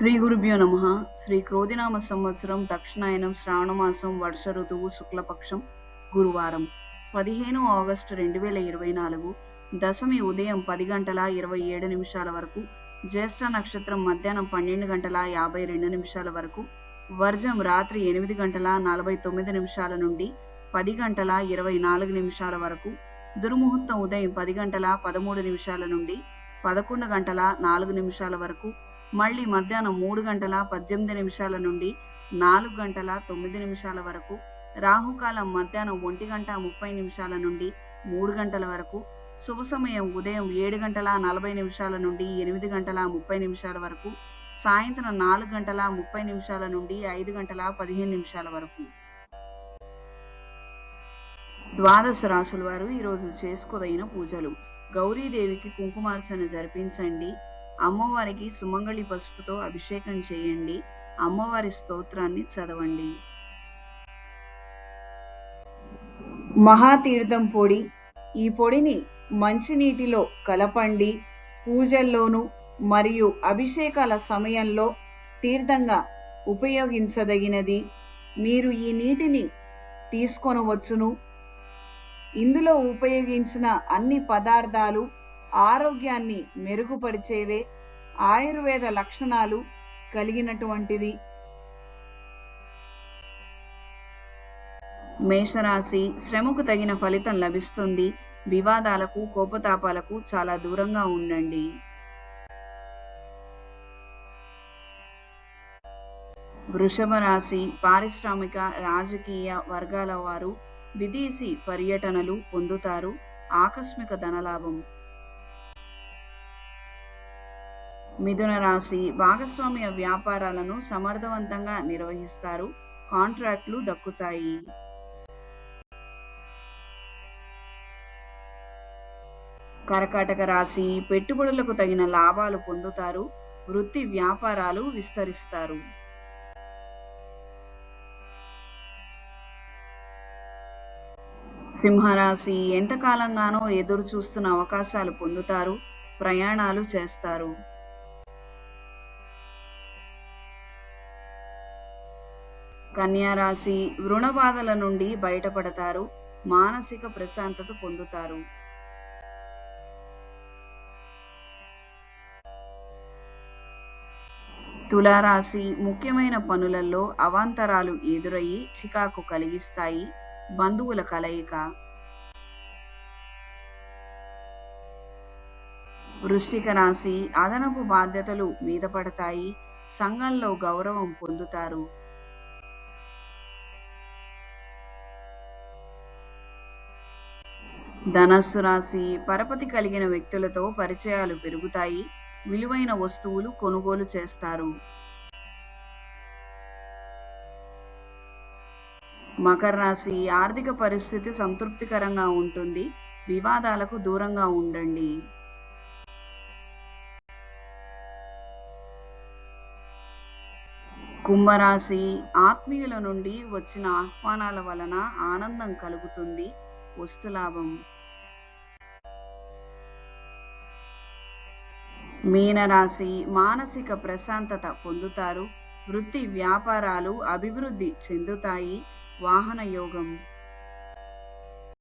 శ్రీ గురుభ్యో నమ. శ్రీ క్రోధినామ సంవత్సరం దక్షిణాయనం శ్రావణమాసం వర్ష ఋతువు శుక్లపక్షం గురువారం. పదిహేను ఆగస్టు రెండు వేల ఇరవై నాలుగు దశమి ఉదయం పది గంటల ఇరవై ఏడు నిమిషాల వరకు జ్యేష్ఠ నక్షత్రం మధ్యాహ్నం పన్నెండు గంటల యాభై రెండు నిమిషాల వరకు వర్జం రాత్రి ఎనిమిది గంటల నలభై తొమ్మిది నిమిషాల నుండి పది గంటల ఇరవై నాలుగు నిమిషాల వరకు దుర్ముహూర్తం ఉదయం పది గంటల పదమూడు నిమిషాల నుండి పదకొండు గంటల నాలుగు నిమిషాల వరకు మళ్ళీ మధ్యాహ్నం మూడు గంటల పద్దెనిమిది నిమిషాల నుండి నాలుగు గంటల తొమ్మిది నిమిషాల వరకు రాహుకాలం మధ్యాహ్నం ఒంటి గంట ముప్పై నిమిషాల నుండి మూడు గంటల వరకు శుభ సమయం ఉదయం ఏడు గంటల నలభై నిమిషాల నుండి ఎనిమిది గంటల ముప్పై నిమిషాల వరకు సాయంత్రం నాలుగు గంటల ముప్పై నిమిషాల నుండి ఐదు గంటల పదిహేను నిమిషాల వరకు. ద్వాదశ రాసుల వారు ఈరోజు చేసుకోదగిన పూజలు. గౌరీదేవికి కుంకుమార్చన జరిపించండి. అమ్మవారికి సుమంగళి పసుపుతో అభిషేకం చేయండి. అమ్మవారి స్తోత్రాన్ని చదవండి. మహాతీర్థం పొడి. ఈ పొడిని మంచినీటిలో కలపండి. పూజల్లోనూ మరియు అభిషేకాల సమయంలో తీర్థంగా ఉపయోగించదగినది. మీరు ఈ నీటిని తీసుకొనవచ్చును. ఇందులో ఉపయోగించిన అన్ని పదార్థాలు ఆరోగ్యాన్ని మెరుగుపరిచేవే ఆయుర్వేద లక్షణాలు కలిగినటువంటిది. మేషరాశి శ్రమకు తగిన ఫలితం లభిస్తుంది. వివాదాలకు కోపతాపాలకు చాలా దూరంగా ఉండండి. వృషభ రాశి పారిశ్రామిక రాజకీయ వర్గాల వారు విదేశీ పర్యటనలు పొందుతారు. ఆకస్మిక ధనలాభం మిథున రాశి భాగస్వామ్య వ్యాపారాలను సమర్థవంతంగా నిర్వహిస్తారు. కాంట్రాక్ట్లు దక్కుతాయి. కర్కాటక రాశి పెట్టుబడులకు తగిన లాభాలు పొందుతారు. వృత్తి వ్యాపారాలు విస్తరిస్తారు. సింహరాశి ఎంతకాలంగానో ఎదురు చూస్తున్న అవకాశాలు పొందుతారు. ప్రయాణాలు చేస్తారు. కన్యారాశి వృణబాధల బాధల నుండి బయటపడతారు. మానసిక ప్రశాంతత పొందుతారు. తులారాశి ముఖ్యమైన పనులలో అవాంతరాలు ఎదురయ్యి చికాకు కలిగిస్తాయి. బంధువుల కలయిక. వృష్టిక రాశి అదనపు బాధ్యతలు మీద పడతాయి. సంఘంలో గౌరవం పొందుతారు. ధనస్సు రాశి పరపతి కలిగిన వ్యక్తులతో పరిచయాలు పెరుగుతాయి. విలువైన వస్తువులు కొనుగోలు చేస్తారు. మకర రాశి ఆర్థిక పరిస్థితి సంతృప్తికరంగా ఉంటుంది. వివాదాలకు దూరంగా ఉండండి. కుంభరాశి ఆత్మీయుల నుండి వచ్చిన ఆహ్వానాల వలన ఆనందం కలుగుతుంది. వస్తులాభం మీనరాశి మానసిక ప్రశాంతత పొందుతారు. వృత్తి వ్యాపారాలు అభివృద్ధి చెందుతాయి. వాహన యోగం.